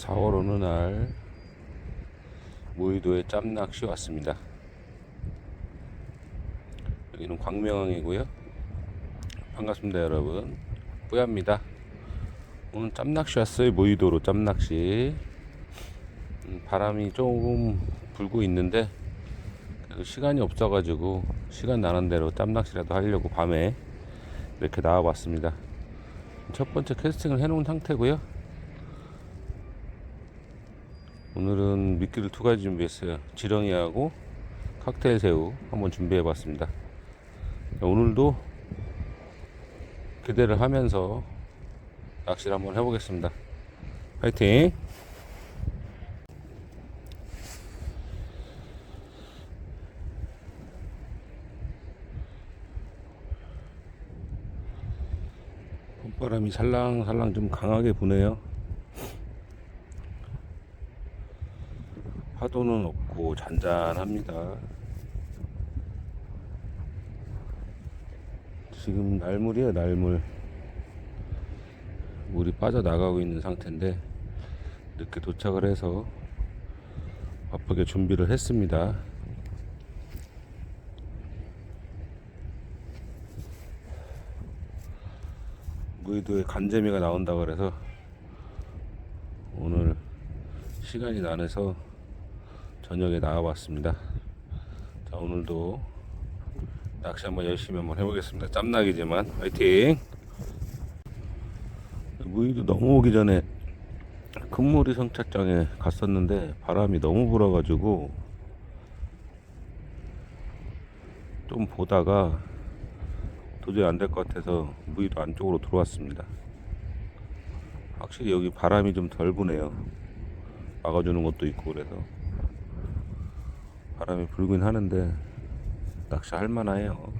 4월 어느 날 무의도에 짬낚시 왔습니다. 여기는 광명항이고요. 반갑습니다, 여러분. 뿌야입니다. 오늘 짬낚시 왔어요. 무의도로 짬낚시. 음, 바람이 조금 불고 있는데 시간이 없어가지고 시간 나는 대로 짬낚시라도 하려고 밤에 이렇게 나와봤습니다. 첫 번째 캐스팅을 해놓은 상태고요. 오늘은 미끼를 두 가지 준비했어요. 지렁이하고 칵테일 새우 한번 준비해 봤습니다. 오늘도 기대를 하면서 낚시를 한번 해보겠습니다. 파이팅! 봄바람이 살랑살랑 좀 강하게 부네요. 파도는 없고 잔잔합니다. 지금 날물이에요, 날물. 물이 빠져나가고 있는 상태인데, 늦게 도착을 해서 바쁘게 준비를 했습니다. 무의도에 간재미가 나온다 그래서 오늘 시간이 나내서 저녁에 나와봤습니다. 자 오늘도 낚시 한번 열심히 한번 해보겠습니다. 짬nak이지만 화이팅! 무의도 넘어오기 전에 금무리 성착장에 갔었는데 바람이 너무 불어가지고 좀 보다가 도저히 안 될 것 같아서 무의도 안쪽으로 들어왔습니다. 확실히 여기 바람이 좀 덜 부네요. 막아주는 것도 있고 그래서 바람이 불긴 하는데 낚시 할 만해요.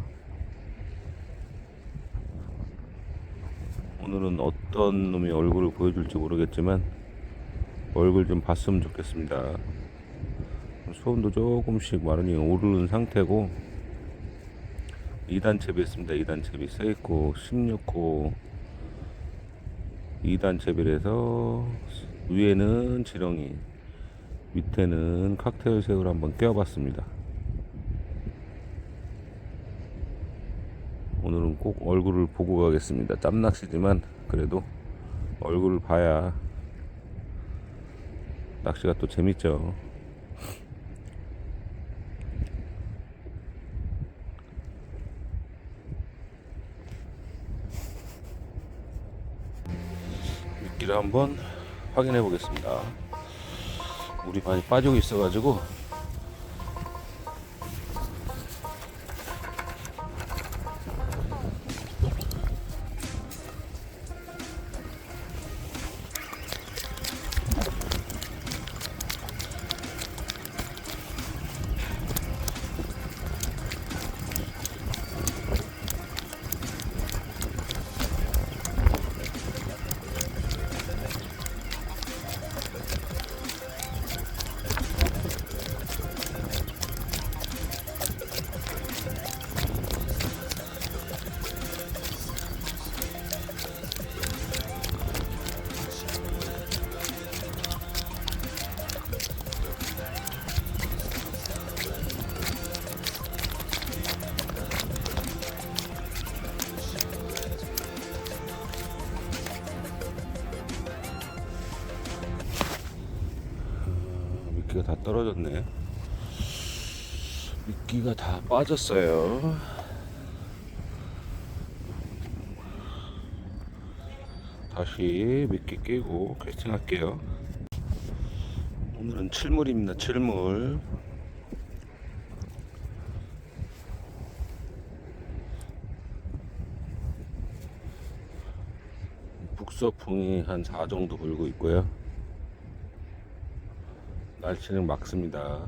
오늘은 어떤 놈이 얼굴을 보여줄지 모르겠지만 얼굴 좀 봤으면 좋겠습니다. 수온도 조금씩 많이 오르는 상태고 2단 채비 있습니다. 2단 채비 써있고 16호 2단 채비라서 위에는 지렁이 밑에는 칵테일 새우를 한번 껴봤습니다. 오늘은 꼭 얼굴을 보고 가겠습니다. 짬낚시지만 그래도 얼굴을 봐야 낚시가 또 재밌죠. 미끼를 한번 확인해 보겠습니다. 물이 많이 빠지고 있어가지고 미끼가 다 떨어졌네. 미끼가 다 빠졌어요. 다시 미끼 끼고 캐스팅 할게요. 오늘은 칠물입니다. 칠물. 북서풍이 한 4 정도 불고 있고요. 날씨는 맑습니다.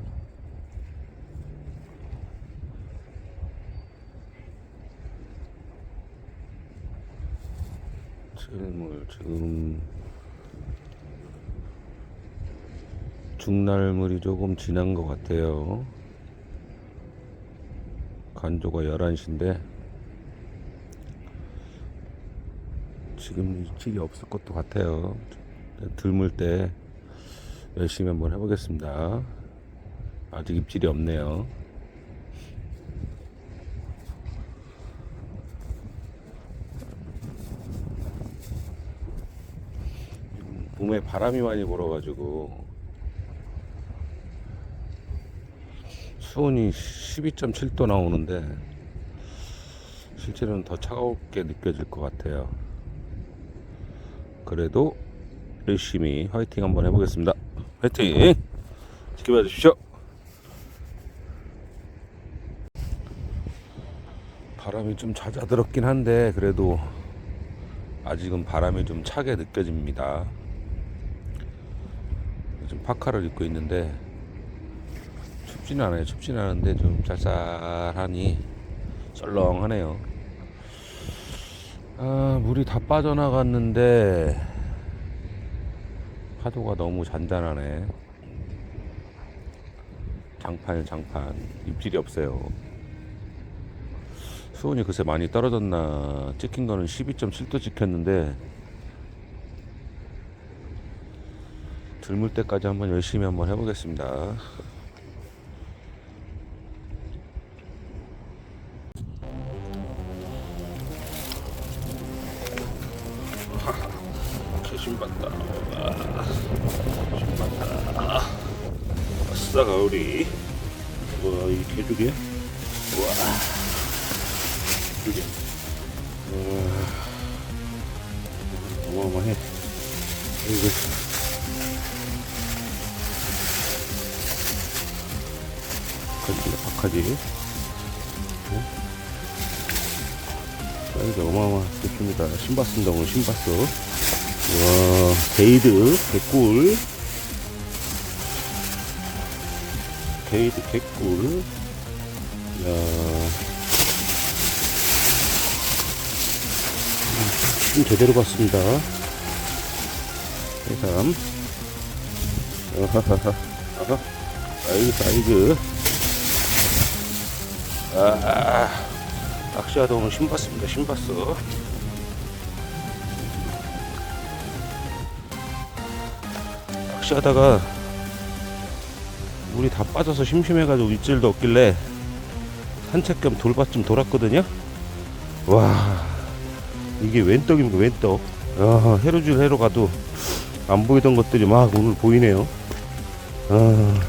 칠물 지금 중날물이 조금 지난 것 같아요. 간조가 11시인데 지금 일찍이 없을 것도 같아요. 들물 때 열심히 한번 해보겠습니다. 아직 입질이 없네요. 봄에 바람이 많이 불어가지고 수온이 12.7도 나오는데 실제로는 더 차갑게 느껴질 것 같아요. 그래도 열심히 화이팅 한번 해보겠습니다. 화이팅! 지켜봐 주십시오. 바람이 좀 잦아들었긴 한데 그래도 아직은 바람이 좀 차게 느껴집니다. 지금 파카를 입고 있는데 춥지는 않아요. 춥지는 않은데 좀 쌀쌀하니 썰렁하네요. 아, 물이 다 빠져나갔는데 파도가 너무 잔잔하네. 장판 장판 입질이 없어요. 수온이 글쎄 많이 떨어졌나 찍힌 거는 12.7도 찍혔는데 들물 때까지 한번 열심히 한번 해보겠습니다. 신봤다. 신봤다. 아싸 가오리. 와, 이 개죽이야? 와. 개죽이야. 와. 어마어마해. 이거. 박하지, 박하지. 사이즈 어마어마했습니다. 신봤습니다. 오늘 신봤어. 와, 게이드, 개꿀. 게이드, 개꿀. 야. 힘 제대로 봤습니다. 해삼. 아하하하. 아하. 사이즈, 사이즈. 아, 낚시하다 오늘 신봤습니다. 신봤어. 낚시하다가 물이 다 빠져서 심심해가지고 입질도 없길래 산책 겸 돌밭 좀 돌았거든요. 와 이게 웬 떡입니까 웬 떡? 아, 해루질 해로 가도 안 보이던 것들이 막 오늘 보이네요. 아,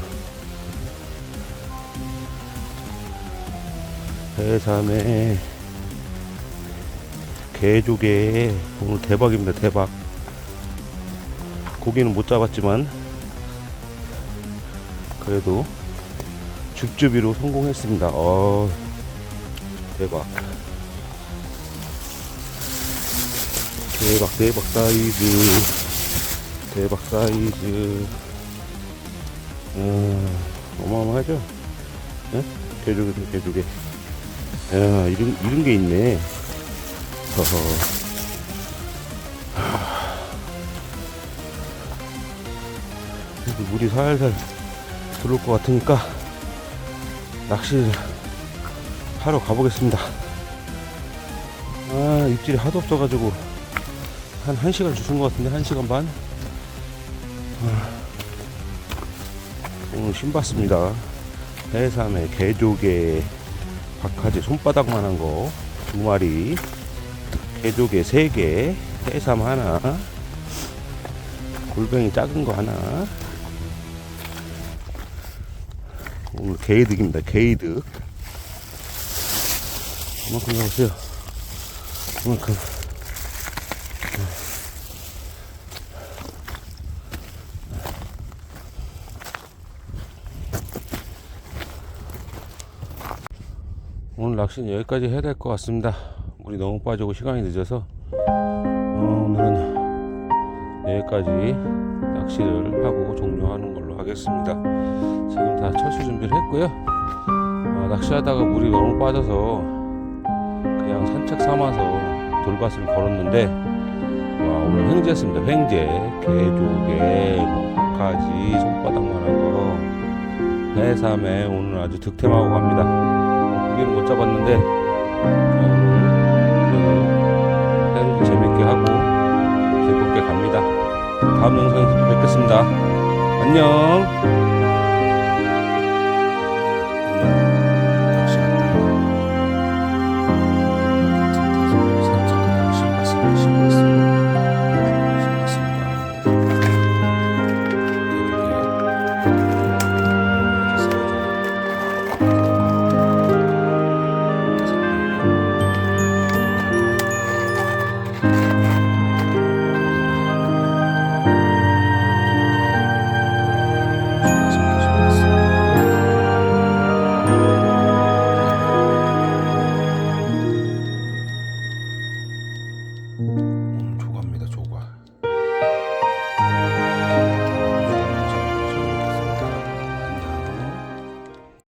해삼에 개조개 오늘 대박입니다 대박. 고기는 못 잡았지만 그래도 줍줍이로 성공했습니다. 어 대박 대박 대박 사이즈 대박 사이즈 음, 어마어마하죠? 예? 개조개도 개조개 야 이런 이런 게 있네 허허 물이 살살 들어올 것 같으니까 낚시를 하러 가보겠습니다. 아, 입질이 하도 없어가지고 한 1시간 주신 것 같은데 1시간 반? 아, 오늘 신봤습니다. 해삼에 개조개 박하지 손바닥만한 거 두 마리 개조개 세 개 해삼 하나 골뱅이 작은 거 하나 오늘 게이득입니다. 게이득. 그만큼 나오세요. 그만큼. 오늘 낚시는 여기까지 해야 될 것 같습니다. 물이 너무 빠지고 시간이 늦어서 어, 오늘은 여기까지 낚시를 하고 종료하는 걸로 하겠습니다. 지금 다 철수 준비를 했고요. 아, 낚시하다가 물이 너무 빠져서 그냥 산책 삼아서 돌밭을 걸었는데 와, 오늘 횡재했습니다. 횡재, 개조개, 뭐 박하지, 손바닥만한 거, 해삼에 오늘 아주 득템하고 갑니다. 고기는 못 잡았는데 자, 오늘 그래도 해루질 재밌게 하고 즐겁게 갑니다. 다음 영상에서 또 뵙겠습니다. 안녕.